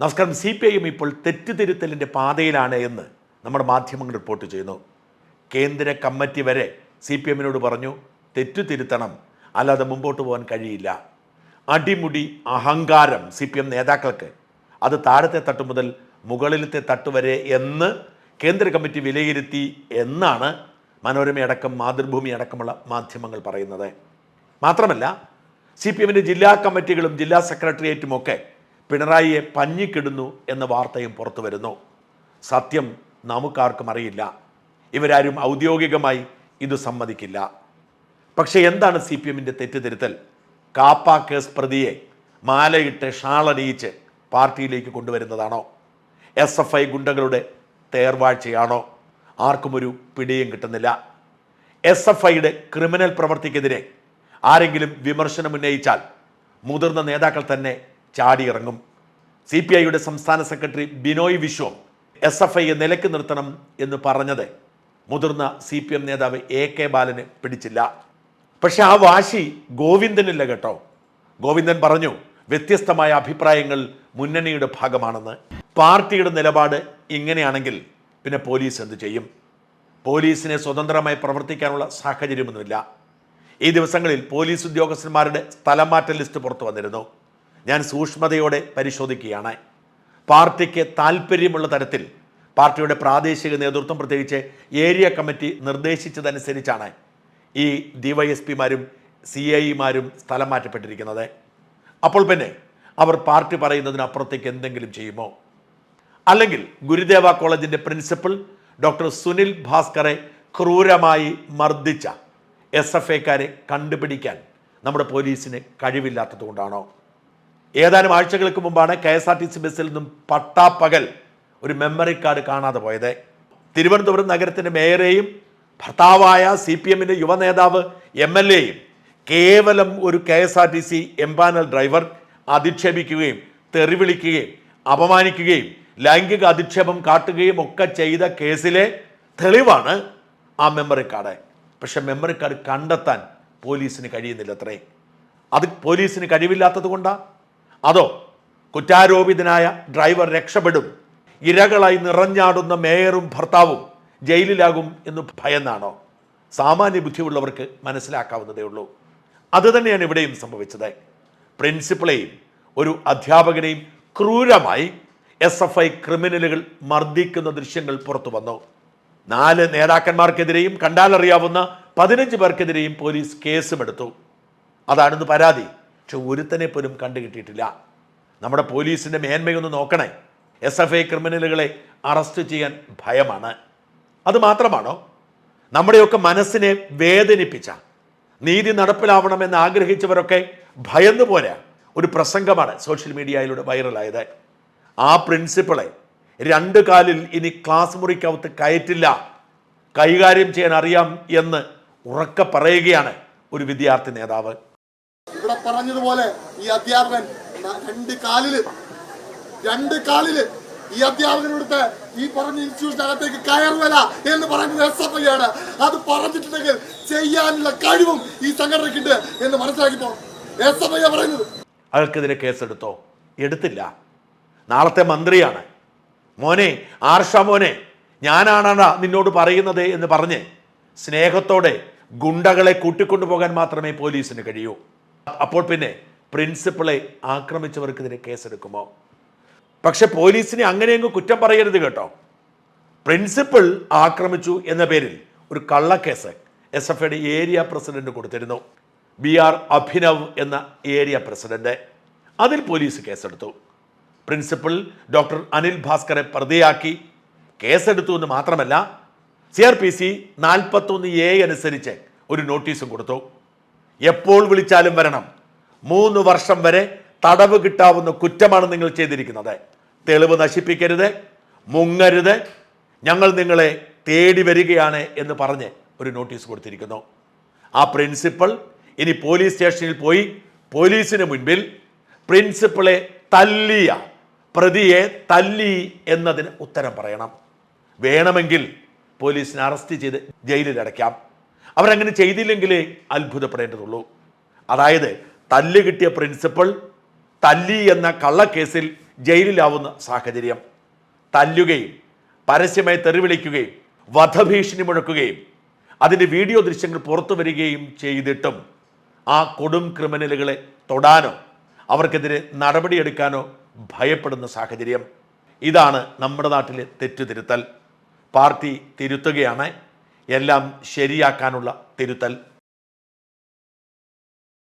നമസ്കാരം C P I ഇപ്പോൾ തെറ്റുതിരുത്തലിന്റെ പാതയിലാണ് എന്ന് നമ്മുടെ മാധ്യമങ്ങൾ റിപ്പോർട്ട് ചെയ്യുന്നു. കേന്ദ്ര കമ്മിറ്റി വരെ സി പി എമ്മിനോട് പറഞ്ഞു തെറ്റുതിരുത്തണം. അല്ലാതെ മുമ്പോട്ട് പോകാൻ കഴിയില്ല. അടിമുടി അഹങ്കാരം സി പി എം നേതാക്കൾക്ക്. അത് താഴത്തെ തട്ട് മുതൽ മുകളിലത്തെ തട്ട് വരെ എന്ന് കേന്ദ്ര കമ്മിറ്റി വിലയിരുത്തി എന്നാണ് മനോരമയടക്കം മാതൃഭൂമി അടക്കമുള്ള മാധ്യമങ്ങൾ പറയുന്നത്. മാത്രമല്ല സി പി എമ്മിന്റെ ജില്ലാ കമ്മിറ്റികളും ജില്ലാ സെക്രട്ടേറിയറ്റും ഒക്കെ പിണറായിയെ പഞ്ഞിക്കിടുന്നു എന്ന വാർത്തയും പുറത്തു വരുന്നു. സത്യം നമുക്കാർക്കും അറിയില്ല. ഇവരാരും ഔദ്യോഗികമായി ഇത് സമ്മതിക്കില്ല. പക്ഷേ എന്താണ് സി പി എമ്മിന്റെ തെറ്റുതിരുത്തൽ കാപ്പ കേസ് പ്രതിയെ മാലയിട്ട് ഷാളണിയിച്ച് പാർട്ടിയിലേക്ക് കൊണ്ടുവരുന്നതാണോ? എസ് എഫ് ഐ ഗുണ്ടകളുടെ തേർവാഴ്ചയാണോ? ആർക്കും ഒരു പിടിയും കിട്ടുന്നില്ല. എസ് എഫ് ഐയുടെ ക്രിമിനൽ പ്രവർത്തിക്കെതിരെ ആരെങ്കിലും വിമർശനം ഉന്നയിച്ചാൽ മുതിർന്ന നേതാക്കൾ തന്നെ ചാടിയിറങ്ങും. സി പി ഐയുടെ സംസ്ഥാന secretary Binoy Viswam S F ഐയെ നിലയ്ക്ക് നിർത്തണം എന്ന് പറഞ്ഞത്. മുതിർന്ന സി പി എം നേതാവ് എ കെ ബാലന് പിടിച്ചില്ല. പക്ഷെ ആ വാശി ഗോവിന്ദനില്ല കേട്ടോ. ഗോവിന്ദൻ പറഞ്ഞു വ്യത്യസ്തമായ അഭിപ്രായങ്ങൾ മുന്നണിയുടെ ഭാഗമാണെന്ന്. പാർട്ടിയുടെ നിലപാട് ഇങ്ങനെയാണെങ്കിൽ പിന്നെ പോലീസ് എന്ത് ചെയ്യും? പോലീസിനെ സ്വതന്ത്രമായി പ്രവർത്തിക്കാനുള്ള സാഹചര്യമൊന്നുമില്ല. ഈ ദിവസങ്ങളിൽ പോലീസ് ഉദ്യോഗസ്ഥന്മാരുടെ സ്ഥലമാറ്റ ലിസ്റ്റ് പുറത്തു വന്നിരുന്നു. ഞാൻ സൂക്ഷ്മതയോടെ പരിശോധിക്കുകയാണ്. പാർട്ടിക്ക് താല്പര്യമുള്ള തരത്തിൽ പാർട്ടിയുടെ പ്രാദേശിക നേതൃത്വം പ്രത്യേകിച്ച് ഏരിയ കമ്മിറ്റി നിർദ്ദേശിച്ചതനുസരിച്ചാണ് ഈ ഡിവൈഎസ്പിമാരും സി ഐമാരും സ്ഥലം മാറ്റപ്പെട്ടിരിക്കുന്നത്. അപ്പോൾ പിന്നെ അവർ പാർട്ടി പറയുന്നതിനപ്പുറത്തേക്ക് എന്തെങ്കിലും ചെയ്യുമോ? അല്ലെങ്കിൽ ഗുരുദേവ കോളേജിന്റെ പ്രിൻസിപ്പൽ ഡോക്ടർ സുനിൽ ഭാസ്കറെ ക്രൂരമായി മർദ്ദിച്ച എസ് എഫ് ഐക്കാരെ കണ്ടുപിടിക്കാൻ നമ്മുടെ പോലീസിന് കഴിവില്ലാത്തതുകൊണ്ടാണോ? ഏതാനും ആഴ്ചകൾക്ക് മുമ്പാണ് K S R T C ബസ്സിൽ നിന്നും പട്ടാപ്പകൽ ഒരു മെമ്മറി കാർഡ് കാണാതെ പോയത്. തിരുവനന്തപുരം നഗരത്തിന്റെ മേയറേയും ഭർത്താവായ സി പി എമ്മിന്റെ യുവ നേതാവ് എം എൽ എയും കേവലം ഒരു K S R T C empanel driver അധിക്ഷേപിക്കുകയും തെറിവിളിക്കുകയും അപമാനിക്കുകയും ലൈംഗിക അധിക്ഷേപം കാട്ടുകയും ഒക്കെ ചെയ്ത കേസിലെ തെളിവാണ് ആ മെമ്മറി കാർഡ് പക്ഷെ മെമ്മറി കാർഡ് കണ്ടെത്താൻ പോലീസിന് കഴിയുന്നില്ല അത്രേ അത് പോലീസിന് കഴിവില്ലാത്തത് കൊണ്ടാ? അതോ കുറ്റാരോപിതനായ ഡ്രൈവർ രക്ഷപ്പെടും ഇരകളായി നിറഞ്ഞാടുന്ന മേയറും ഭർത്താവും ജയിലിലാകും എന്ന് ഭയന്നാണോ? സാമാന്യ ബുദ്ധിയുള്ളവർക്ക് മനസ്സിലാക്കാവുന്നതേ ഉള്ളൂ. അതുതന്നെയാണ് ഇവിടെയും സംഭവിച്ചത്. പ്രിൻസിപ്പളെയും ഒരു അധ്യാപകനെയും ക്രൂരമായി എസ് എഫ് ഐ ക്രിമിനലുകൾ മർദ്ദിക്കുന്ന ദൃശ്യങ്ങൾ പുറത്തു വന്നു. നാല് നേതാക്കന്മാർക്കെതിരെയും കണ്ടാലറിയാവുന്ന പതിനഞ്ച് പേർക്കെതിരെയും പോലീസ് കേസുമെടുത്തു. അതാണിന്ന് പരാതി. പക്ഷെ ഒരുത്തനെ പോലും കണ്ടുകിട്ടിയിട്ടില്ല. നമ്മുടെ പോലീസിന്റെ മേന്മയൊന്ന് നോക്കണേ. എസ് എഫ് ഐ ക്രിമിനലുകളെ അറസ്റ്റ് ചെയ്യാൻ ഭയമാണ്. അത് മാത്രമാണോ? നമ്മുടെയൊക്കെ മനസ്സിനെ വേദനിപ്പിച്ച നീതി നടപ്പിലാവണമെന്ന് ആഗ്രഹിച്ചവരൊക്കെ ഭയന്നു പോരാ ഒരു പ്രസംഗമാണ് സോഷ്യൽ മീഡിയയിലൂടെ വൈറലായത്. ആ പ്രിൻസിപ്പിളെ രണ്ട് കാലിൽ ഇനി ക്ലാസ് മുറിക്കകത്ത് കയറ്റില്ല. കൈകാര്യം ചെയ്യാൻ അറിയാം എന്ന് ഉറക്ക പറയുകയാണ് ഒരു വിദ്യാർത്ഥി നേതാവ്. ഇവിടെ പറഞ്ഞതുപോലെ ഈ അധ്യാപകൻ രണ്ട് കാലിൽ രണ്ട് കാലിൽ ഈ അധ്യാപകനടുത്ത് ഈ പറഞ്ഞ ഇൻസ്റ്റിറ്റ്യൂഷനകത്തേക്ക് കയറുവല എന്ന് പറയുന്നത് എസ് എഫ് ഐയാണ് അത് പറഞ്ഞിട്ടുണ്ടെങ്കിൽ ചെയ്യാനുള്ള കഴിവും ഈ സംഘടനയ്ക്കുണ്ട് എന്ന് മനസ്സിലാക്കിപ്പോ എസ് എഫ് ഐ പറയുന്നത്. അയാൾക്കെതിരെ കേസെടുത്തോ? എടുത്തില്ല. നാളത്തെ മന്ത്രിയാണ്. മോനെ ആർഷ മോനെ ഞാനാണാ നിന്നോട് പറയുന്നത് എന്ന് പറഞ്ഞ് സ്നേഹത്തോടെ ഗുണ്ടകളെ കൂട്ടിക്കൊണ്ടുപോകാൻ മാത്രമേ പോലീസിന് കഴിയൂ. അപ്പോൾ പിന്നെ പ്രിൻസിപ്പളെ ആക്രമിച്ചവർക്കെതിരെ കേസെടുക്കുമോ? പക്ഷെ പോലീസിനെ അങ്ങനെയെങ്കിൽ കുറ്റം പറയരുത് കേട്ടോ. പ്രിൻസിപ്പൽ ആക്രമിച്ചു എന്ന പേരിൽ ഒരു കള്ളക്കേസ് എസ് എഫ് ഐയുടെ ഏരിയ പ്രസിഡന്റ് കൊടുത്തിരുന്നു. ബി ആർ അഭിനവ് എന്ന ഏരിയ പ്രസിഡന്റ്. അതിൽ പോലീസ് കേസെടുത്തു. പ്രിൻസിപ്പൽ ഡോക്ടർ അനിൽ ഭാസ്കറെ പ്രതിയാക്കി. കേസെടുത്തു എന്ന് മാത്രമല്ല സി ആർ പി സി നാൽപ്പത്തൊന്ന് എ അനുസരിച്ച് ഒരു നോട്ടീസും കൊടുത്തു. എപ്പോൾ വിളിച്ചാലും വരണം. മൂന്ന് വർഷം വരെ തടവ് കിട്ടാവുന്ന കുറ്റമാണ് നിങ്ങൾ ചെയ്തിരിക്കുന്നത്. തെളിവ് നശിപ്പിക്കരുത് മുങ്ങരുത്. ഞങ്ങൾ നിങ്ങളെ തേടി വരികയാണ് എന്ന് പറഞ്ഞ് ഒരു നോട്ടീസ് കൊടുത്തിരിക്കുന്നു. ആ പ്രിൻസിപ്പൾ ഇനി പോലീസ് സ്റ്റേഷനിൽ പോയി പോലീസിന് മുൻപിൽ പ്രിൻസിപ്പളെ തല്ലിയ പ്രതിയെ തല്ലി എന്നതിന് ഉത്തരം പറയണം. വേണമെങ്കിൽ പോലീസിനെ അറസ്റ്റ് ചെയ്ത് ജയിലിൽ അടയ്ക്കാം അവരങ്ങനെ ചെയ്തില്ലെങ്കിലേ അത്ഭുതപ്പെടേണ്ടതുള്ളൂ. അതായത് തല്ല് കിട്ടിയ പ്രിൻസിപ്പൾ തല്ലി എന്ന കള്ളക്കേസിൽ ജയിലിലാവുന്ന സാഹചര്യം. തല്ലുകയും പരസ്യമായി തെറിവിളിക്കുകയും വധഭീഷണി മുഴക്കുകയും അതിന്റെ വീഡിയോ ദൃശ്യങ്ങൾ പുറത്തു വരികയും ചെയ്തിട്ടും ആ കൊടും ക്രിമിനലുകളെ തൊടാനോ അവർക്കെതിരെ നടപടിയെടുക്കാനോ ഭയപ്പെടുന്ന സാഹചര്യം. ഇതാണ് നമ്മുടെ നാട്ടിലെ തെറ്റുതിരുത്തൽ. പാർട്ടി തിരുത്തുകയാണ്. എല്ലാം ശരിയാക്കാനുള്ള തിരുത്തൽ